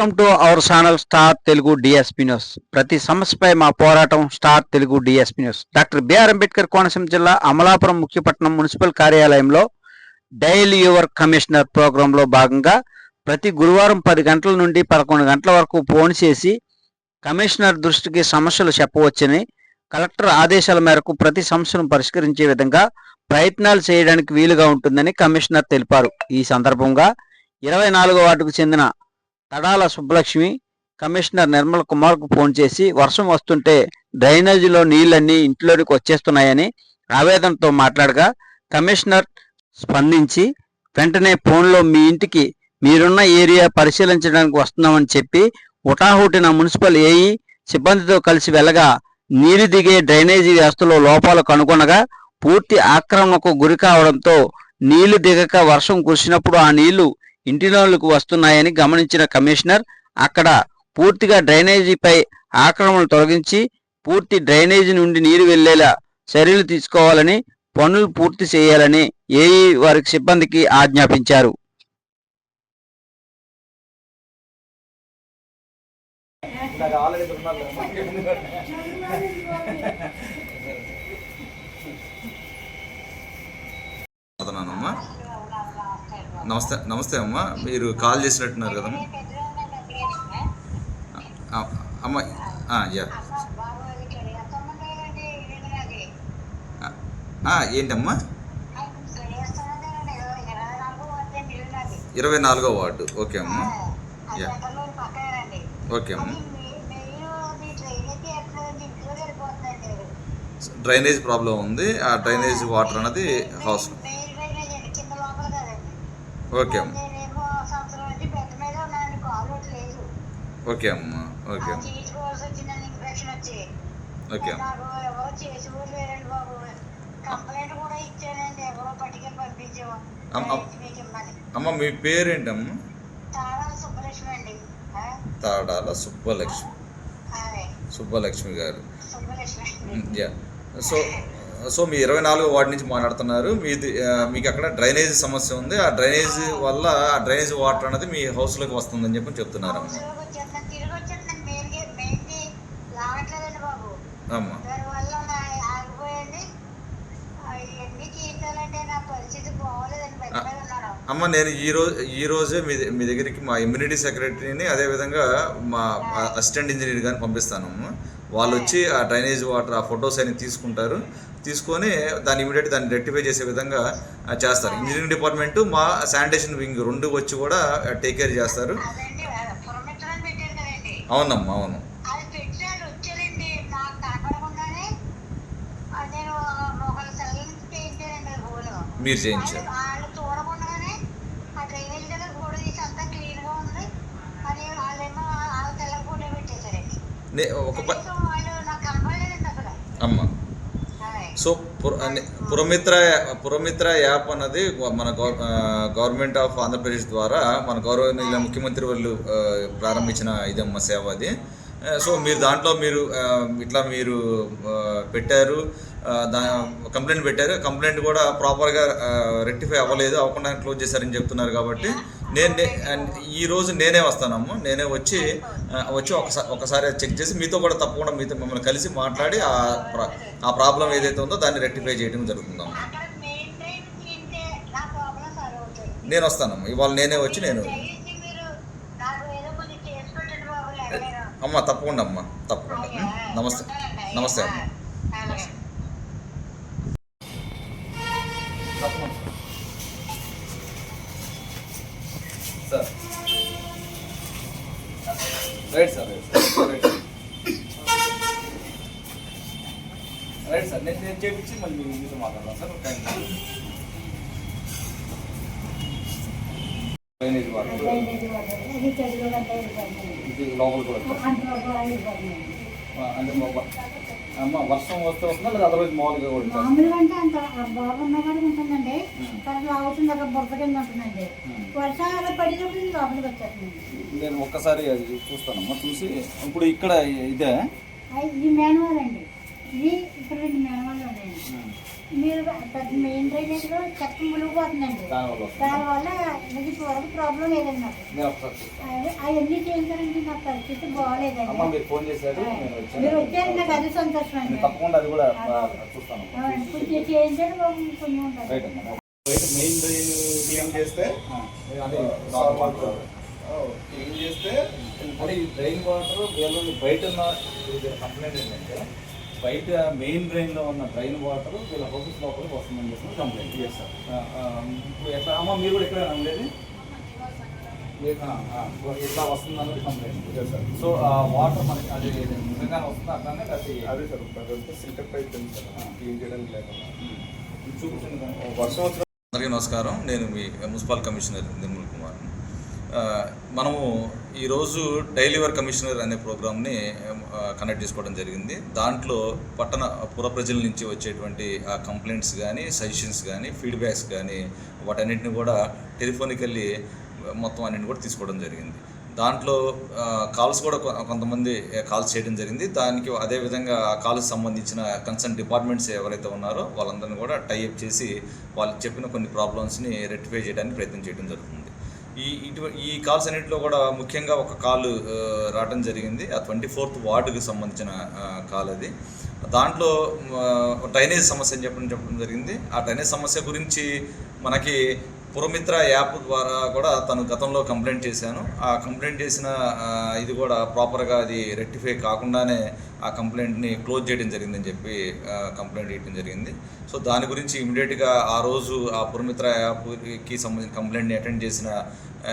Welcome to our channel Star Telugu DSP news ప్రతి సమస్యపై మా పోరాటం Star Telugu DSP news doctor B R Ambedkar Konaseema జిల్లా అమలాపురం ముఖ్యపట్నం మున్సిపల్ కార్యాలయంలో డైలీ యువర్ కమిషనర్ ప్రోగ్రామ్లో భాగంగా ప్రతి గురువారం పది గంటల నుండి పదకొండు గంటల వరకు ఫోన్ చేసి కమిషనర్ దృష్టికి సమస్యలు చెప్పవచ్చని కలెక్టర్ ఆదేశాల మేరకు ప్రతి సమస్యను పరిష్కరించే విధంగా ప్రయత్నాలు చేయడానికి వీలుగా ఉంటుందని కమిషనర్ తెలిపారు. ఈ సందర్భంగా ఇరవై నాలుగో వార్డుకు చెందిన తడాల సుబ్బలక్ష్మి కమిషనర్ నిర్మల్ కుమార్కు ఫోన్ చేసి వర్షం వస్తుంటే డ్రైనేజీలో నీళ్ళన్నీ ఇంట్లోనికి వచ్చేస్తున్నాయని ఆవేదనతో మాట్లాడగా కమిషనర్ స్పందించి వెంటనే ఫోన్లో మీ ఇంటికి మీరున్న ఏరియా పరిశీలించడానికి వస్తున్నామని చెప్పి హుటాహుటిన మున్సిపల్ ఏఈ సిబ్బందితో కలిసి వెళ్ళగా నీరు దిగే డ్రైనేజీ వ్యవస్థలో లోపాలు కనుగొనగా పూర్తి ఆక్రమణకు గురి కావడంతో నీళ్ళు దిగక వర్షం కురిసినప్పుడు ఆ నీళ్ళు ఇంటిలోకి వస్తున్నాయని గమనించిన కమిషనర్ అక్కడ పూర్తిగా డ్రైనేజీపై ఆక్రమణ తొలగించి పూర్తి డ్రైనేజీ నుండి నీరు వెళ్ళేలా చర్యలు తీసుకోవాలని పనులు పూర్తి చేయాలని ఏఈ వారికి సిబ్బందికి ఆజ్ఞాపించారు. అతనానమ్మా నమస్తే నమస్తే అమ్మా. మీరు కాల్ చేసినట్టున్నారు కదమ్మా అమ్మ. యా. ఏంటమ్మా? ఇరవై నాలుగో వార్డు. ఓకే అమ్మా. యా. ఓకే అమ్మా. డ్రైనేజ్ ప్రాబ్లం ఉంది. ఆ డ్రైనేజ్ వాటర్ అనేది హౌస్ ఓకే అమ్మా. ఓకే అమ్మా ఓకే అమ్మా. ఓకే అమ్మా. మీ పేరేంటమ్మా? తాడాల సుబ్బలక్ష్మి సుబ్బలక్ష్మి. గారు. యా. సో సో మీ ఇరవై నాలుగో వార్డు నుంచి మాట్లాడుతున్నారు. మీది మీకు అక్కడ డ్రైనేజ్ సమస్య ఉంది. ఆ డ్రైనేజ్ వల్ల ఆ డ్రైనేజ్ వాటర్ అనేది మీ హౌస్లోకి వస్తుందని చెప్పి చెప్తున్నారమ్మ అమ్మా. అమ్మ. నేను ఈ రోజు ఈ రోజే మీ మీ దగ్గరికి మా ఇమ్యూనిటీ సెక్రటరీని అదేవిధంగా మా అసిస్టెంట్ ఇంజనీర్ గారిని పంపిస్తాను వాళ్ళు వచ్చి ఆ డ్రైనేజ్ వాటర్ ఆ ఫొటోస్ అన్ని తీసుకుంటారు. తీసుకొని దాన్ని ఇమీడియట్ దాన్ని రెక్టిఫై చేసే విధంగా చేస్తారు. ఇంజనీరింగ్ డిపార్ట్మెంట్ మా శానిటేషన్ వింగ్ రెండు వచ్చి కూడా టేక్ కేర్ చేస్తారు. అవునమ్మా అవును. మీరు చేయించారు. వాళ్ళు సో పురమిత్ర పురమిత్ర యాప్ అన్నది మన గవర్నమెంట్ ఆఫ్ ఆంధ్రప్రదేశ్ ద్వారా మన గౌరవనీయుల ముఖ్యమంత్రి వాళ్ళు ఆ, ప్రారంభించిన ఇదమ్మ సేవ అది. సో మీరు దాంట్లో మీరు ఆ, ఇట్లా మీరు పెట్టారు దా కంప్లైంట్ పెట్టారు. కంప్లైంట్ కూడా ప్రాపర్గా రెక్టిఫై అవ్వలేదు అవ్వకుండా క్లోజ్ చేశారని చెప్తున్నారు కాబట్టి నేను నే- అండ్ ఈ రోజు నేనే వస్తానమ్మ. నేనే వచ్చి వచ్చి ఒకసారి ఒకసారి చెక్ చేసి మీతో కూడా తప్పకుండా మీతో మిమ్మల్ని కలిసి మాట్లాడి ఆ ప్ర- ఆ ప్రాబ్లం ఏదైతే ఉందో దాన్ని రెక్టిఫై చేయడం జరుగుతుందమ్మ. నేను వస్తానమ్మ. ఇవాళ నేనే వచ్చి నేను అమ్మ తప్పకుండా అమ్మ. తప్పకుండా? నమస్తే. నమస్తే అమ్మ. అలాగే ఇది లోపల కూడా. అంటే అమ్మ వర్షం వస్తే వస్తుందా లేదా అదర్వైజ్ మామూలుగా కూడా? మామూలుగా అంటే అంత బాగున్న కాడికి ఉంటుందండి. కానీ అవుతుంది అక్కడ బురద కింద ఉంటుందండి. వర్షాలు పడినప్పుడు లోపలికి వచ్చేస్తుందండి నేను ఒక్కసారి అది చూస్తానమ్మా చూసి. ఇప్పుడు ఇక్కడ ఇదే? ఇది మేనవాళ్ళు అండి ఇది ఇక్కడ రెండు మేనవాళ్ళు ఉన్నాయండి. మీరు పెద్ద మెయిన్ డ్రైనేజ్లో చెత్త మునిగిపోతుందండి దానివల్ల ఇది వరకు ప్రాబ్లం లేదండి నాకు అవన్నీ చేయించాలంటే నా పరిస్థితి అమ్మ బాగోలేదండి మీరు ఫోన్ చేశారు నేను వచ్చాను. మీరు వచ్చారు నాకు అది సంతోషం అండి. తప్పకుండా అది కూడా చూస్తాను. కొంచెం ఉంటుంది మెయిన్ డ్రైన్ క్లీన్ చేస్తే క్లీన్ చేస్తే అంటే ఈ డ్రైన్ వాటర్ బయట ఉన్న కంప్లైంట్ ఏంటంటే బయట మెయిన్ డ్రైన్లో ఉన్న డ్రైన్ వాటర్ వీళ్ళ హౌసెస్ లోపలికి వస్తుందని చెప్పి కంప్లైంట్ sir. ఇప్పుడు ఎట్లా? అమ్మ మీరు కూడా ఎక్కడైనా ఉండేది? ఇట్లా వస్తుంది అన్నది కంప్లైంట్ sir. సో ఆ వాటర్ మనకి అది నిజంగానే వస్తుంది? అట్లానే అది అదే సార్ అదంతా సిల్టర్ పైప్ సార్. క్లీన్ చేయడానికి లేకుండా. చూపించండి. వర్షం వచ్చిన అందరికీ నమస్కారం. నేను మీ మున్సిపల్ కమిషనర్ నిర్మల్ కుమార్. మనము ఈరోజు డైలీ కమిషనర్ అనే ప్రోగ్రామ్ని కండక్ట్ చేసుకోవడం జరిగింది. దాంట్లో పట్టణ పుర ప్రజల నుంచి వచ్చేటువంటి ఆ కంప్లైంట్స్ కానీ సజెషన్స్ కానీ ఫీడ్బ్యాక్స్ కానీ వాటన్నిటిని కూడా టెలిఫోనికల్లీ మొత్తం అన్నింటిని కూడా తీసుకోవడం జరిగింది. దాంట్లో కాల్స్ కూడా కొ- కొంతమంది కాల్స్ చేయడం జరిగింది. దానికి అదేవిధంగా కాల్స్ సంబంధించిన కన్సర్న్ డిపార్ట్మెంట్స్ ఎవరైతే ఉన్నారో వాళ్ళందరినీ కూడా టైఅప్ చేసి వాళ్ళు చెప్పిన కొన్ని ప్రాబ్లమ్స్ని రెక్టిఫై చేయడానికి ప్రయత్నం చేయడం జరుగుతుంది. ఈ ఇటు ఈ కాల్స్ అన్నింటిలో కూడా ముఖ్యంగా ఒక కాల్ రావడం జరిగింది. ఆ ట్వంటీ ఫోర్త్ వార్డుకి సంబంధించిన కాల్ అది. దాంట్లో డ్రైనేజ్ సమస్య అని చెప్పడం చెప్పడం జరిగింది. ఆ డ్రైనేజ్ సమస్య గురించి మనకి పురమిత్ర యాప్ ద్వారా కూడా తను గతంలో కంప్లైంట్ చేశాను. ఆ కంప్లైంట్ చేసిన ఇది కూడా ప్రాపర్గా అది రెక్టిఫై కాకుండానే ఆ కంప్లైంట్ని క్లోజ్ చేయడం జరిగిందని చెప్పి కంప్లైంట్ ఇవ్వడం జరిగింది. సో దాని గురించి ఇమీడియట్గా ఆ రోజు ఆ పురమిత్ర యాప్కి సంబంధించిన కంప్లైంట్ని అటెండ్ చేసిన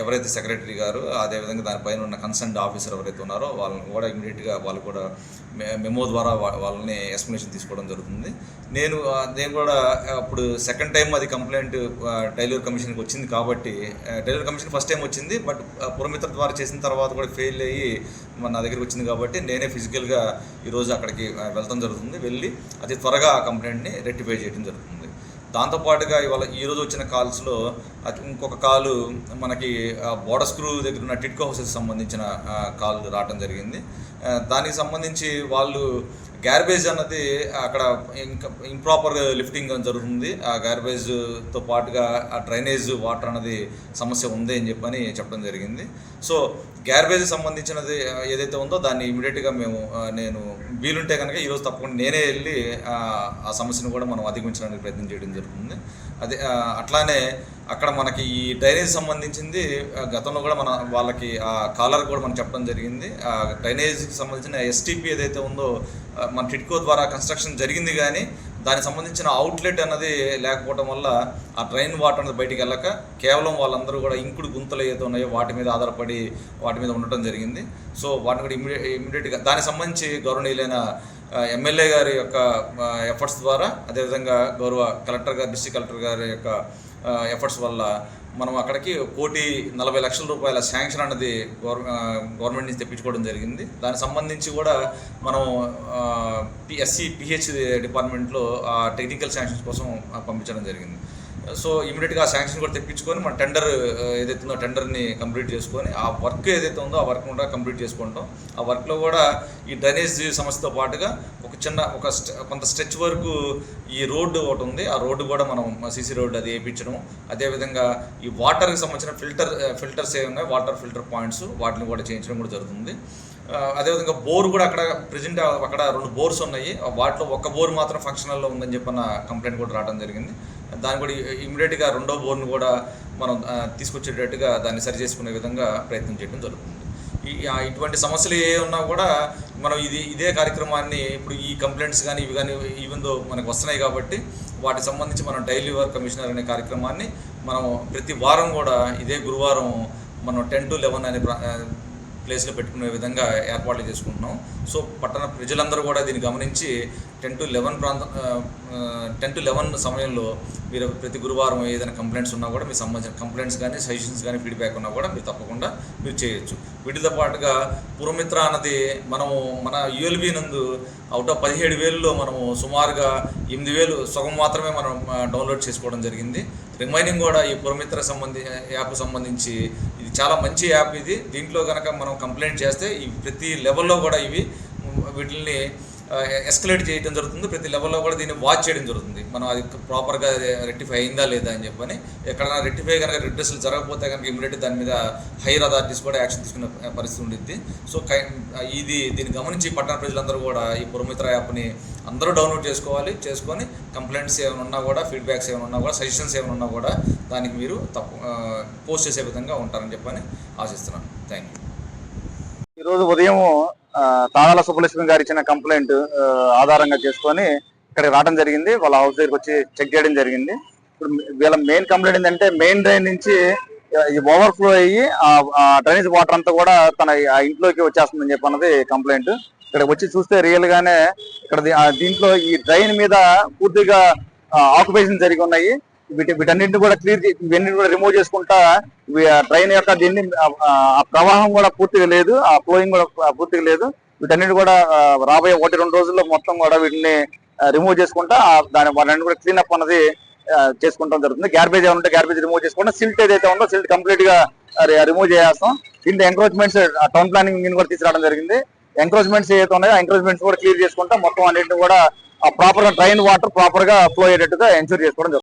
ఎవరైతే సెక్రటరీ గారు అదేవిధంగా దానిపైన ఉన్న కన్సర్న్ ఆఫీసర్ ఎవరైతే ఉన్నారో వాళ్ళని కూడా ఇమీడియట్గా వాళ్ళు కూడా మెమో ద్వారా వాళ్ళని ఎక్స్ప్లెనేషన్ తీసుకోవడం జరుగుతుంది. నేను నేను కూడా అప్పుడు సెకండ్ టైం అది కంప్లైంట్ టైలర్ కమిషన్కి వచ్చింది కాబట్టి టైలర్ కమిషన్ ఫస్ట్ టైం వచ్చింది బట్ పురమిత్ర ద్వారా చేసిన తర్వాత కూడా ఫెయిల్ అయ్యి మన నా దగ్గరికి వచ్చింది కాబట్టి నేనే ఫిజికల్గా ఈరోజు అక్కడికి వెళ్ళడం వెళ్తాం జరుగుతుంది. వెళ్ళి అతి త్వరగా ఆ కంప్లైంట్ని రెక్టిఫై చేయడం జరుగుతుంది. దాంతోపాటుగా ఇవాళ ఈరోజు వచ్చిన కాల్స్లో ఇంకొక కాలు మనకి బోర్డర్ స్క్రూ దగ్గర ఉన్న టిట్కో హౌసెస్ సంబంధించిన కాల్ రావడం జరిగింది. దానికి సంబంధించి వాళ్ళు గ్యార్బేజ్ అన్నది అక్కడ ఇంకా ఇంప్రాపర్ లిఫ్టింగ్ జరుగుతుంది. ఆ గ్యార్బేజ్తో పాటుగా ఆ డ్రైనేజ్ వాటర్ అన్నది సమస్య ఉంది అని చెప్పని చెప్పడం జరిగింది. సో గ్యార్బేజ్ సంబంధించినది ఏదైతే ఉందో దాన్ని ఇమీడియట్గా మేము నేను వీలుంటే కనుక ఈరోజు తప్పకుండా నేనే వెళ్ళి ఆ, సమస్యను కూడా మనం అధిగమించడానికి ప్రయత్నం చేయడం జరుగుతుంది. అదే అట్లానే అక్కడ మనకి ఈ డ్రైనేజ్ సంబంధించింది గతంలో కూడా మన వాళ్ళకి ఆ కాలర్ కూడా మనం చెప్పడం జరిగింది. ఆ డ్రైనేజ్కి సంబంధించిన ఎస్టీపీ ఏదైతే ఉందో మన టిట్కో ద్వారా కన్స్ట్రక్షన్ జరిగింది కానీ దానికి సంబంధించిన అవుట్లెట్ అన్నది లేకపోవడం వల్ల ఆ డ్రైన్ వాటర్ అనేది బయటికి వెళ్ళక కేవలం వాళ్ళందరూ కూడా ఇంకుడు గుంతలు ఏదో ఉన్నాయో వాటి మీద ఆధారపడి వాటి మీద ఉండటం జరిగింది. సో వాటిని కూడా ఇమీడియట్ ఇమీడియట్గా దానికి సంబంధించి గౌరవనీయులైన ఎమ్మెల్యే గారి యొక్క ఎఫర్ట్స్ ద్వారా అదేవిధంగా గౌరవ కలెక్టర్ గారు డిస్ట్రిక్ట్ కలెక్టర్ గారి యొక్క ఎఫర్ట్స్ వల్ల మనం అక్కడికి కోటి నలభై లక్షల రూపాయల శాంక్షన్ అనేది గవర్నమెంట్ నుంచి తెప్పించుకోవడం జరిగింది. దానికి సంబంధించి కూడా మనం ఎస్సీ పిహెచ్ డిపార్ట్మెంట్లో ఆ టెక్నికల్ శాంక్షన్స్ కోసం పంపించడం జరిగింది. సో ఇమీడియట్గా ఆ శాంక్షన్ కూడా తెప్పించుకొని మన టెండర్ ఏదైతే ఉందో టెండర్ని కంప్లీట్ చేసుకొని ఆ వర్క్ ఏదైతే ఉందో ఆ వర్క్ కూడా కంప్లీట్ చేసుకుంటాం. ఆ వర్క్లో కూడా ఈ డ్రైనేజ్ సమస్యతో పాటుగా ఒక చిన్న ఒక కొంత స్ట్రెచ్ వరకు ఈ రోడ్డు ఒకటి ఉంది. ఆ రోడ్డు కూడా మనం సీసీ రోడ్డు అది వేయించడం అదేవిధంగా ఈ వాటర్కి సంబంధించిన ఫిల్టర్ ఫిల్టర్స్ ఏమి ఉన్నాయి? వాటర్ ఫిల్టర్ పాయింట్స్ వాటిని కూడా చేయించడం కూడా జరుగుతుంది. అదేవిధంగా బోర్ కూడా అక్కడ ప్రజెంట్ అక్కడ రెండు బోర్స్ ఉన్నాయి. ఆ వాటిలో ఒక బోర్ మాత్రం ఫంక్షనల్లో ఉందని చెప్పిన కంప్లైంట్ కూడా రావడం జరిగింది. దాన్ని కూడా ఇమీడియట్గా రెండో బోర్ను కూడా మనం తీసుకొచ్చేటట్టుగా దాన్ని సరి చేసుకునే విధంగా ప్రయత్నం చేయడం జరుగుతుంది. ఇటువంటి సమస్యలు ఏ ఉన్నా కూడా మనం ఇది ఇదే కార్యక్రమాన్ని ఇప్పుడు ఈ కంప్లైంట్స్ కానీ ఇవి కానీ ఈవెందో మనకు వస్తున్నాయి కాబట్టి వాటికి సంబంధించి మనం డైలీ వర్క్ కమిషనర్ అనే కార్యక్రమాన్ని మనం ప్రతి వారం కూడా ఇదే గురువారం మనం టెన్ టు లెవెన్ అనే ప్లేస్లో పెట్టుకునే విధంగా ఏర్పాట్లు చేసుకుంటున్నాం. సో పట్టణ ప్రజలందరూ కూడా దీన్ని గమనించి టెన్ టు లెవెన్ ప్రాంతం టెన్ టు లెవెన్ సమయంలో మీరు ప్రతి గురువారం ఏదైనా కంప్లైంట్స్ ఉన్నా కూడా మీకు సంబంధించిన కంప్లైంట్స్ కానీ సజెషన్స్ కానీ ఫీడ్బ్యాక్ ఉన్నా కూడా మీరు తప్పకుండా మీరు చేయొచ్చు. వీటితో పాటుగా పురమిత్ర అన్నది మనము మన యుఎల్బి నందు అవుట్ ఆఫ్ పదిహేడు వేలలో మనము సుమారుగా ఎనిమిది వేలు సగం మాత్రమే మనం డౌన్లోడ్ చేసుకోవడం జరిగింది. రిమైనింగ్ కూడా ఈ పురమిత్ర సంబంధి యాప్ సంబంధించి ఇది చాలా మంచి యాప్ ఇది. దీంట్లో కనుక మనం కంప్లైంట్ చేస్తే ఈ ప్రతి లెవెల్లో కూడా ఇవి వీటిని ఎస్కలేట్ చేయడం జరుగుతుంది. ప్రతి లెవెల్లో కూడా దీన్ని వాచ్ చేయడం జరుగుతుంది. మనం అది ప్రాపర్గా రెక్టిఫై అయిందా లేదా అని చెప్పని ఎక్కడైనా రెక్టిఫై కనుక రిడ్రెస్లు జరగకపోతే కనుక ఇమీడియట్ దాని మీద హైయర్ అథారిటీస్ కూడా యాక్షన్ తీసుకునే పరిస్థితి ఉండిద్ది. సో కై ఇది దీన్ని గమనించి పట్టణ ప్రజలందరూ కూడా ఈ పురమిత్ర యాప్ని అందరూ డౌన్లోడ్ చేసుకోవాలి చేసుకొని కంప్లైంట్స్ ఏమైనా ఉన్నా కూడా ఫీడ్బ్యాక్స్ ఏమైనా ఉన్నా కూడా సజెషన్స్ ఏమైనా ఉన్నా కూడా దానికి మీరు తప్పు పోస్ట్ చేసే విధంగా ఉంటారని చెప్పని ఆశిస్తున్నాను. థ్యాంక్ యూ ఈరోజు ఉదయం తాళాల సుబ్బలక్ష్మి గారు ఇచ్చిన కంప్లైంట్ ఆధారంగా చేసుకొని ఇక్కడికి రావడం జరిగింది. వాళ్ళ హౌస్ దగ్గరికి వచ్చి చెక్ చేయడం జరిగింది. ఇప్పుడు వీళ్ళ మెయిన్ కంప్లైంట్ ఏంటంటే మెయిన్ డ్రైన్ నుంచి ఈ ఓవర్ఫ్లో అయ్యి ఆ డ్రైనేజ్ వాటర్ అంతా కూడా తన ఆ ఇంట్లోకి వచ్చేస్తుందని చెప్పి అన్నది కంప్లైంట్ ఇక్కడ వచ్చి చూస్తే రియల్ గానే ఇక్కడ దీంట్లో ఈ డ్రైన్ మీద పూర్తిగా ఆక్యుపేషన్ జరిగి ఉన్నాయి. వీటి వీటన్నింటిని కూడా క్లియర్ ఇవన్నీ కూడా రిమూవ్ చేసుకుంటా ట్రైన్ యొక్క దీన్ని ఆ, ప్రవాహం కూడా పూర్తిగా లేదు ఆ ఫ్లోయింగ్ కూడా పూర్తిగా లేదు. వీటన్నిటి కూడా రాబోయే ఒకటి రెండు రోజుల్లో మొత్తం కూడా వీటిని రిమూవ్ చేసుకుంటా దాని వాళ్ళని కూడా క్లీన్ అప్ అన్నది చేసుకుంటాం జరుగుతుంది. గ్యార్బేజ్ ఏమైనా ఉంటే గ్యార్బేజ్ రిమూవ్ చేసుకుంటాం సిల్ట్ ఏదైతే ఉందో సిల్ట్ కంప్లీట్గా రిమూవ్ చేస్తాం దీంట్లో ఎంక్రోచ్మెంట్స్ టౌన్ ప్లానింగ్ కూడా తీసుకురావడం జరిగింది. ఎంక్రోచ్మెంట్స్ ఏవైతే ఉన్నాయో ఎంక్రోచ్మెంట్స్ కూడా క్లియర్ చేసుకుంటాం మొత్తం అన్నింటిని కూడా ప్రాపర్గా డ్రైన్ వాటర్ ప్రాపర్గా ఫ్లో అయ్యేటట్టుగా ఎన్షూర్ చేసుకోవడం